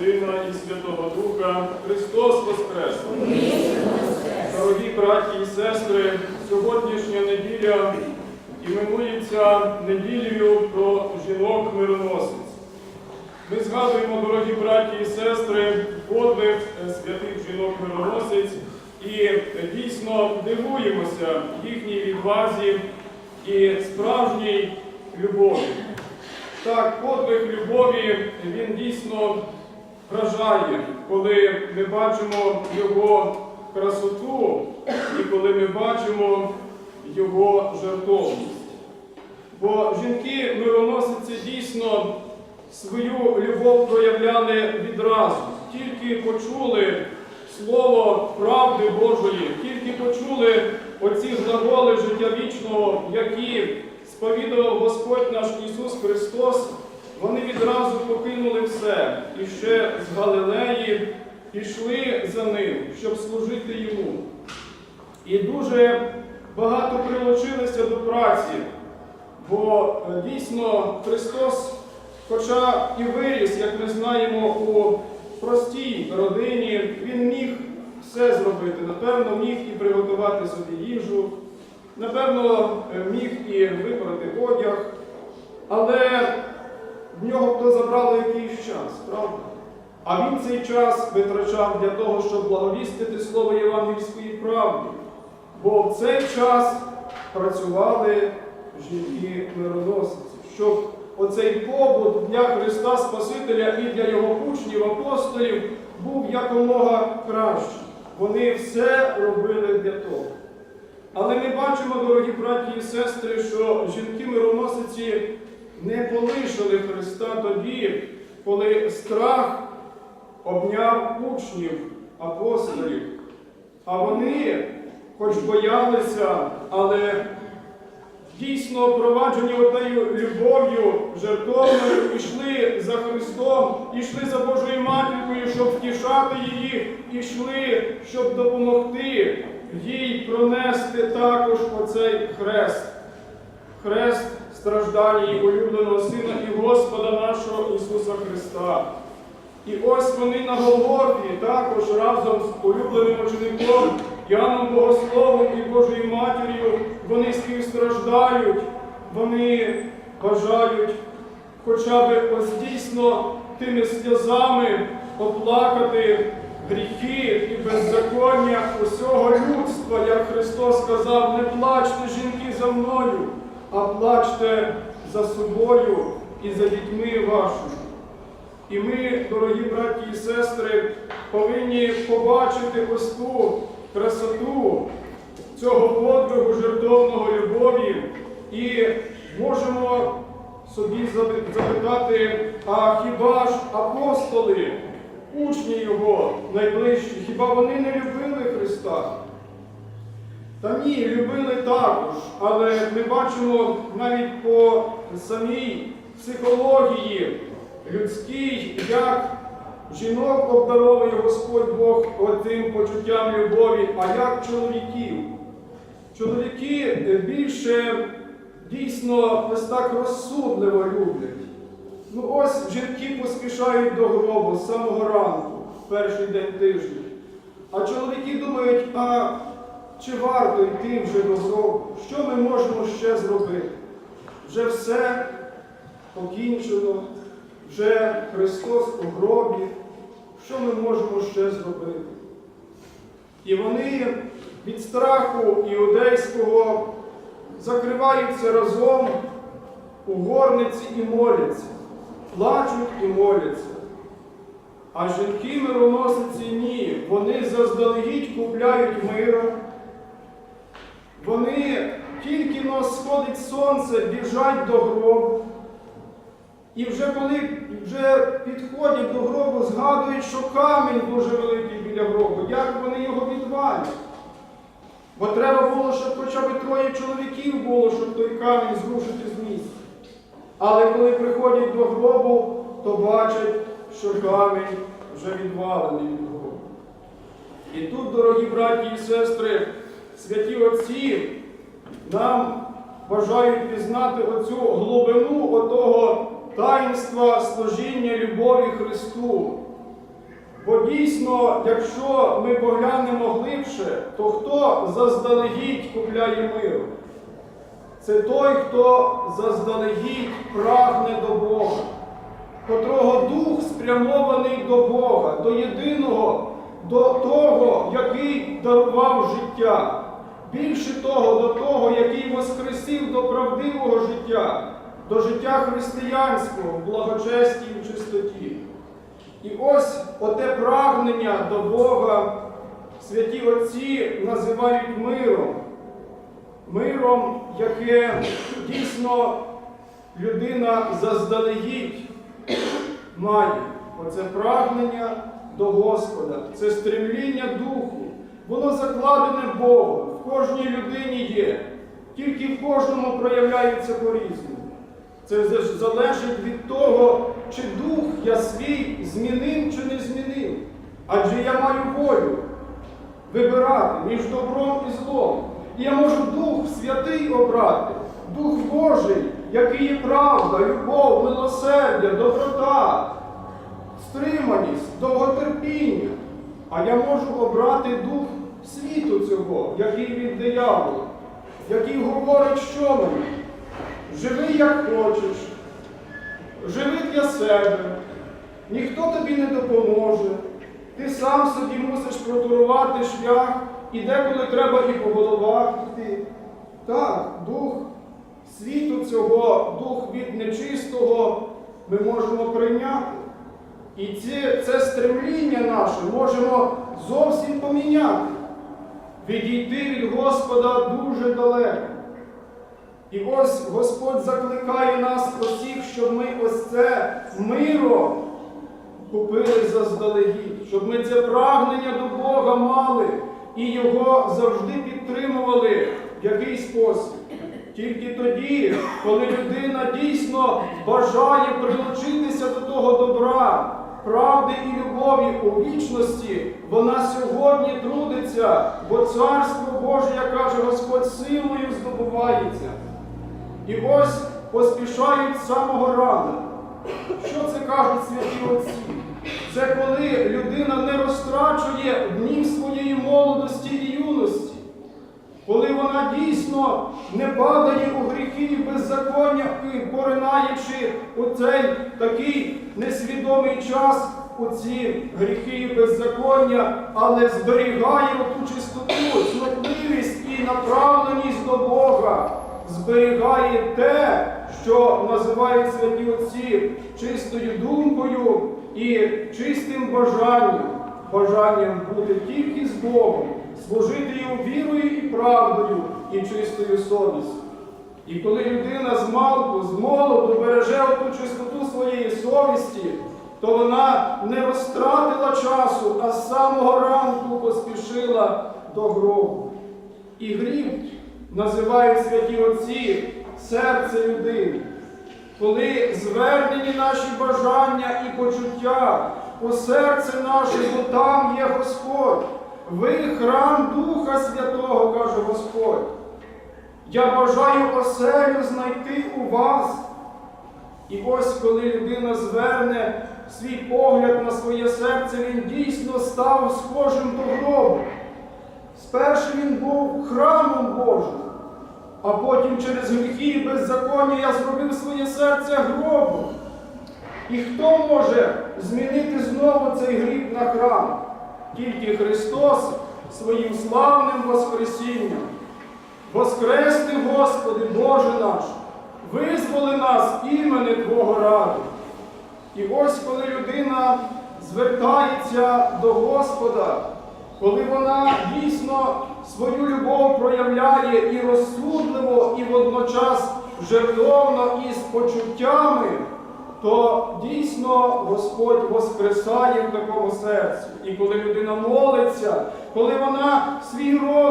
Сина і Святого Духа. Христос Воскрес! Дорогі браті і сестри, сьогоднішня неділя іменується неділею про жінок-мироносиць. Ми згадуємо, дорогі браті і сестри, подвиг е, святих жінок-мироносиць і е, дійсно дивуємося їхній відвазі і справжній любові. Так, подвиг любові, він дійсно вражає, коли ми бачимо його красоту і коли ми бачимо його жертовність. Бо жінки мироносиці дійсно свою любов проявляли відразу, тільки почули слово правди Божої, тільки почули оці глаголи життя вічного, які сповідував Господь наш Ісус Христос, вони відразу покинули все і ще з Галилеї пішли за ним, щоб служити йому. І дуже багато прилучилися до праці, бо е, дійсно Христос, хоча і виріс, як ми знаємо, у простій родині, Він міг все зробити. Напевно, міг і приготувати собі їжу, напевно, е, міг і вибрати одяг, але в нього б то забрало якийсь час, правда? А він цей час витрачав для того, щоб благовістити слово Євангельської правди. Бо в цей час працювали жінки-мироносиці, щоб оцей побут для Христа Спасителя і для його учнів, апостолів був якомога кращий. Вони все робили для того. Але ми бачимо, дорогі браті і сестри, що жінки-мироносиці не полишили Христа тоді, коли страх обняв учнів, апостолів. А вони, хоч боялися, але дійсно проваджені однією любов'ю, жертовною, йшли за Христом, йшли за Божою матіркою, щоб втішати її, йшли, щоб допомогти їй пронести також оцей хрест. Хрест страждання її улюбленого Сина і Господа нашого Ісуса Христа. І ось вони на Голгофі також разом з улюбленим учеником Яном Богословом і Божою Матір'ю, вони співстраждають, вони бажають хоча б ось дійсно тими сльозами оплакати гріхи і беззаконня усього людства, як Христос сказав, не плачте жінки за мною, а плачте за собою і за дітьми вашими. І ми, дорогі браті і сестри, повинні побачити ось ту красоту цього подвигу жертовного любові і можемо собі запитати, а хіба ж апостоли, учні Його найближчі, хіба вони не любили Христа? Та ні, любили також, але ми бачимо навіть по самій психології людській, як жінок обдаровує Господь Бог отим почуттям любові, а як чоловіків. Чоловіки більше дійсно ось так розсудливо люблять. Ну ось жінки поспішають до гробу з самого ранку, в перший день тижня. А чоловіки думають, а чи варто йти вже до гробу? Що ми можемо ще зробити? Вже все покінчено, вже Христос у гробі. Що ми можемо ще зробити? І вони від страху іудейського закриваються разом у горниці і моляться, плачуть і моляться. А жінки мироносиці ні, вони заздалегідь купляють мира. Вони тільки но сходить сонце, біжать до гробу. І вже коли вже підходять до гробу, згадують, що камінь дуже великий біля гробу, як вони його відвалять. Бо треба було, щоб хоча б троє чоловіків було, щоб той камінь зрушити з місця. Але коли приходять до гробу, то бачать, що камінь вже відвалений від гробу. І тут, дорогі браті і сестри, святі отці нам бажають пізнати оцю глибину отого таїнства служіння любові Христу. Бо дійсно, якщо ми поглянемо глибше, то хто заздалегідь купляє мир? Це той, хто заздалегідь прагне до Бога, котрого дух спрямований до Бога, до єдиного, до того, який дарував життя. Більше того, до того, який воскресив до правдивого життя, до життя християнського благочесті і чистоті. І ось оте прагнення до Бога святі Отці називають миром. Миром, яке дійсно людина заздалегідь має. Оце прагнення до Господа, це стремління духу. Воно закладене Богом, кожній людині є, тільки в кожному проявляється по-різному. Це залежить від того, чи дух я свій змінив чи не змінив. Адже я маю волю вибирати між добром і злом. І я можу Дух Святий обрати, Дух Божий, який є правда, любов, милосердя, доброта, стриманість, довготерпіння. А я можу обрати дух світу цього, який від диявола, який говорить, що мені. Живи як хочеш, живи для себе, ніхто тобі не допоможе. Ти сам собі мусиш протурувати шлях, і деколи треба і по головах йти. Так, дух світу цього, дух від нечистого ми можемо прийняти. І це, це стремління наше можемо зовсім поміняти, відійти від Господа дуже далеко. І ось Господь закликає нас усіх, щоб ми ось це миро купили заздалегідь, щоб ми це прагнення до Бога мали і його завжди підтримували в який спосіб. Тільки тоді, коли людина дійсно бажає прилучитися до того добра, правди і любові у вічності, вона сьогодні трудиться, бо Царство Боже, як каже Господь, силою здобувається. І ось поспішають з самого рана. Що це кажуть святі отці? Це коли людина не розтрачує днів своєї молодості і юності, коли вона дійсно не падає у гріхи і беззаконня, поринаючи у цей такий несвідомий час у ці гріхи і беззаконня, але зберігає оту чистоту, цнотливість і направленість до Бога, зберігає те, що називають святі отці чистою думкою і чистим бажанням, бажанням бути тільки з Богом, служити йому вірою і правдою і чистою совістю. І коли людина з малку, з молоду береже оту чистоту своєї совісті, то вона не розтратила часу, а з самого ранку поспішила до гробу. І гріх називають святі отці серце людини. Коли звернені наші бажання і почуття у серце наше, бо там є Господь. Ви храм Духа Святого, каже Господь. Я бажаю оселю знайти у вас. І ось коли людина зверне свій погляд на своє серце, він дійсно став схожим до гробу. Спершу він був храмом Божим, а потім через гріхи і беззаконня я зробив своє серце гробом. І хто може змінити знову цей гріх на храм? Тільки Христос своїм славним Воскресінням. Воскресни, Господи, Боже наш, визволи нас імени Твого ради. І ось коли людина звертається до Господа, коли вона дійсно свою любов проявляє і розсудливо, і водночас жертовно і з почуттями, то дійсно Господь воскресає в такому серці. І коли людина молиться, коли вона свій розум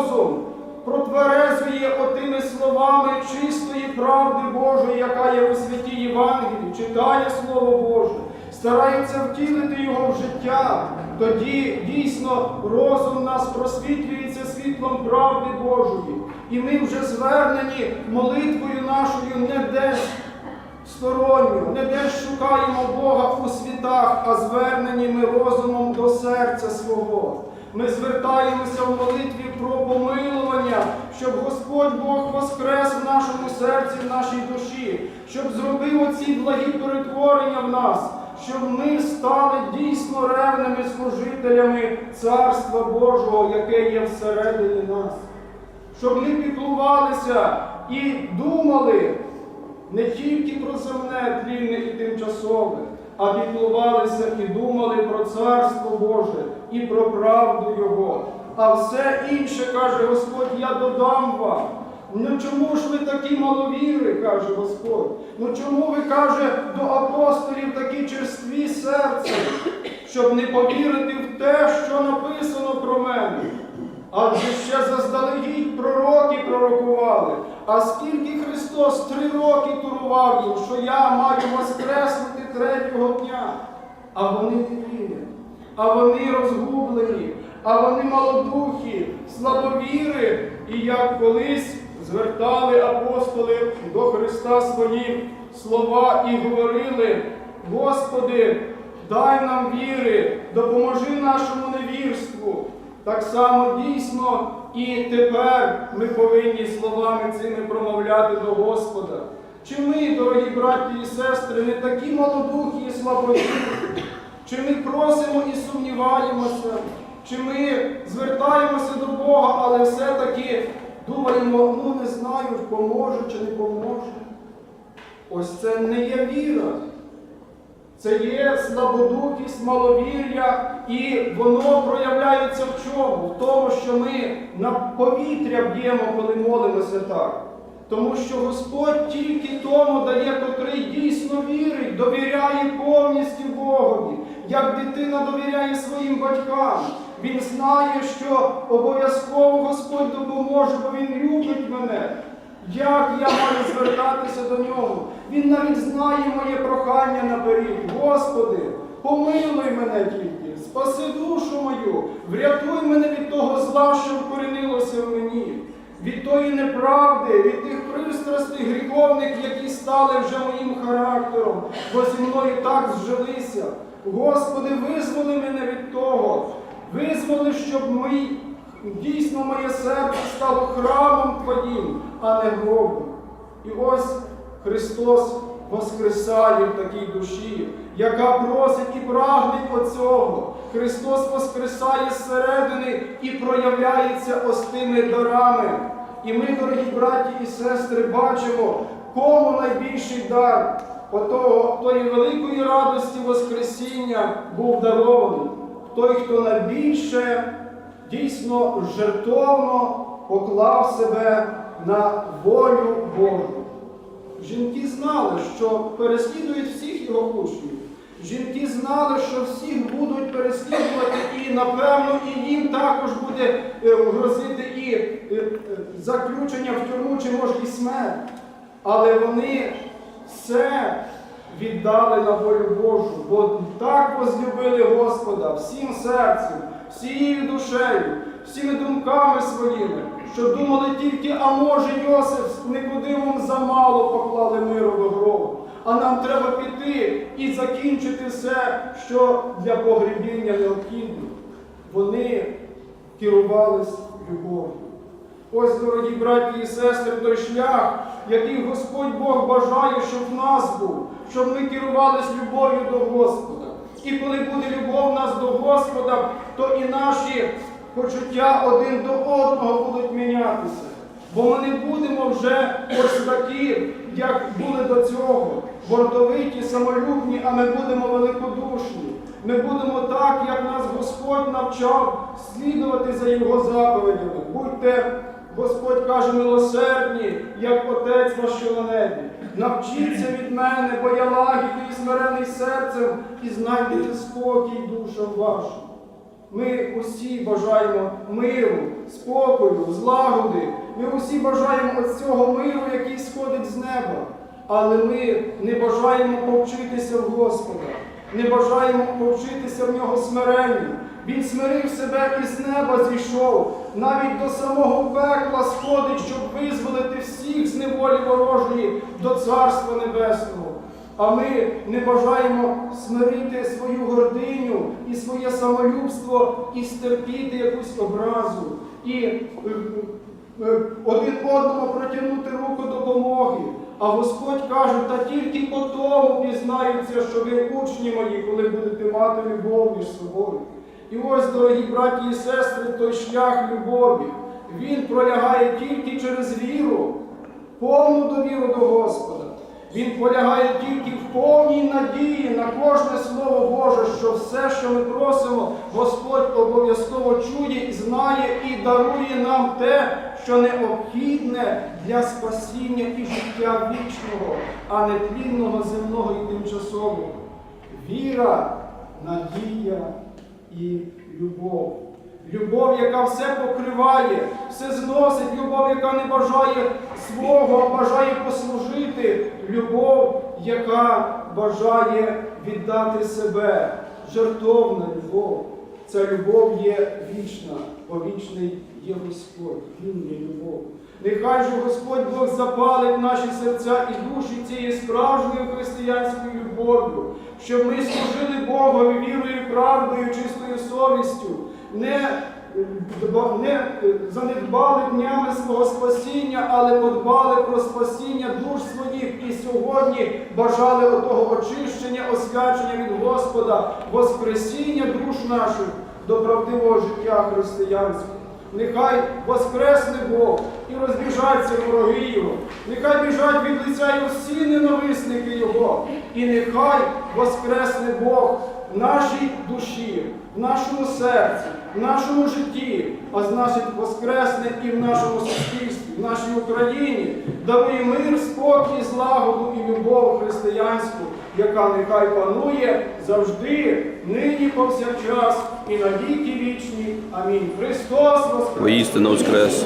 протверезує отими словами чистої правди Божої, яка є у святій Євангелії, читає Слово Боже, старається втілити його в життя, тоді дійсно розум нас просвітлюється світлом правди Божої. І ми вже звернені молитвою нашою не десь з сторонньо, не десь шукаємо Бога у світах, а звернені ми розумом до серця свого. Ми звертаємося в молитві про помилування, щоб Господь Бог воскрес в нашому серці, в нашій душі, щоб зробив оці благі перетворення в нас, щоб ми стали дійсно ревними служителями Царства Божого, яке є всередині нас. Щоб ми піклувалися і думали не тільки про земне, тлінне і тимчасове, а піклувалися і думали про Царство Боже і про правду Його. А все інше, каже Господь, я додам вам. Ну чому ж ви такі маловіри, каже Господь? Ну чому ви, каже, до апостолів такі черстві серця, щоб не повірити в те, що написано про мене? Адже ще заздалегідь пророки пророкували. А скільки Христос три роки турував їм, що я маю воскреснути третього дня. А вони не вірять, а вони розгублені, а вони малодухі, слабовіри, і як колись звертали апостоли до Христа свої слова і говорили: Господи, дай нам віри, допоможи нашому невірству. Так само дійсно і тепер ми повинні словами цими промовляти до Господа. Чи ми, дорогі браті і сестри, не такі малодухі і слабовірні? Чи ми просимо і сумніваємося? Чи ми звертаємося до Бога, але все-таки думаємо, ну не знаю, поможе чи не поможе? Ось це не є віра. Це є слабодухість, маловір'я, і воно проявляється в чому? В тому, що ми на повітря б'ємо, коли молимося так. Тому що Господь тільки тому дає, котрий дійсно вірить, довіряє повністю Богові, як дитина довіряє своїм батькам. Він знає, що обов'язково Господь допоможе, бо Він любить мене. Як я маю звертатися до нього? Він навіть знає моє прохання наперед. Господи, помилуй мене тільки, спаси душу мою, врятуй мене від того зла, що вкорінилося в мені, від тої неправди, від тих пристрастей гріховних, які стали вже моїм характером, бо зі мною так зжилися. Господи, визволи мене від того, визволи, щоб мій Дійсно, моє серце стало храмом Твоїм, а не гробом. І ось Христос воскресає в такій душі, яка просить і прагне оцього. Христос воскресає зсередини і проявляється ось тими дарами. І ми, дорогі браті і сестри, бачимо, кому найбільший дар отого, тої великої радості Воскресіння був дарований. Той, хто найбільше дійсно жертовно поклав себе на волю Божу. Жінки знали, що переслідують всіх його учнів. Жінки знали, що всіх будуть переслідувати, і, напевно, і їм також буде е, грозити і е, заключення в тюрму, чи може і смерть. Але вони все віддали на волю Божу, бо так возлюбили Господа всім серцем, всією душею, всіми думками своїми, що думали тільки, а може Йосиф з Никодимом замало поклали миру до гробу. А нам треба піти і закінчити все, що для погребіння необхідно. Вони керувались любов'ю. Ось, дорогі браті і сестри, той шлях, який Господь Бог бажає, щоб в нас був, щоб ми керувались любов'ю до Господа. І коли буде любов нас до Господа, то і наші почуття один до одного будуть мінятися. Бо ми не будемо вже ось такі, як були до цього, гордовиті, самолюбні, а ми будемо великодушні. Ми будемо так, як нас Господь навчав слідувати за Його заповідями. Будьте, Господь каже, милосердні, як Отець ваш на небі. Навчіться від мене, бо я лагідний і смирений серцем, і знайдете спокій душам вашим. Ми усі бажаємо миру, спокою, злагоди. Ми усі бажаємо ось цього миру, який сходить з неба. Але ми не бажаємо повчитися в Господа, не бажаємо повчитися в нього смиренню. Він смирив себе і з неба зійшов, навіть до самого пекла сходить, щоб визволити всіх з неволі ворожої до Царства Небесного. а ми не бажаємо смирити свою гординю і своє самолюбство і стерпіти якусь образу, і е, е, один одному протягнути руку допомоги. А Господь каже, та тільки по тому пізнаються, що ви учні мої, коли будете мати любов між собою. І ось, дорогі браті і сестри, той шлях любові, він пролягає тільки через віру, повну довіру до Господа. Він полягає тільки в повній надії на кожне Слово Боже, що все, що ми просимо, Господь обов'язково чує і знає і дарує нам те, що необхідне для спасіння і життя вічного, а не тлінного земного і тимчасового. Віра, надія і любов. Любов, яка все покриває, все зносить, любов, яка не бажає свого, а бажає послужити, любов, яка бажає віддати себе, жертовна любов. Ця любов є вічна, бо вічний є Господь, Він є любов. Нехай же Господь Бог запалить наші серця і душі цією справжньою християнською любов'ю, щоб ми служили Богові вірою, правдою, чистою совістю, не, не е, занедбали днями свого спасіння, але подбали про спасіння душ своїх і сьогодні бажали отого очищення, освячення від Господа, воскресіння душ наших до правдивого життя християнського. Нехай воскресне Бог і розбіжаться вороги Його, нехай біжать від лиця Його всі ненависники Його, і нехай воскресне Бог в нашій душі, в нашому серці, в нашому житті, а значить воскресне і в нашому суспільстві, в нашій Україні, дарує мир, спокій, злагоду і любов християнську, яка нехай панує завжди, нині повсякчас і на віки вічні. Амінь. Христос воскрес! Воістину воскрес.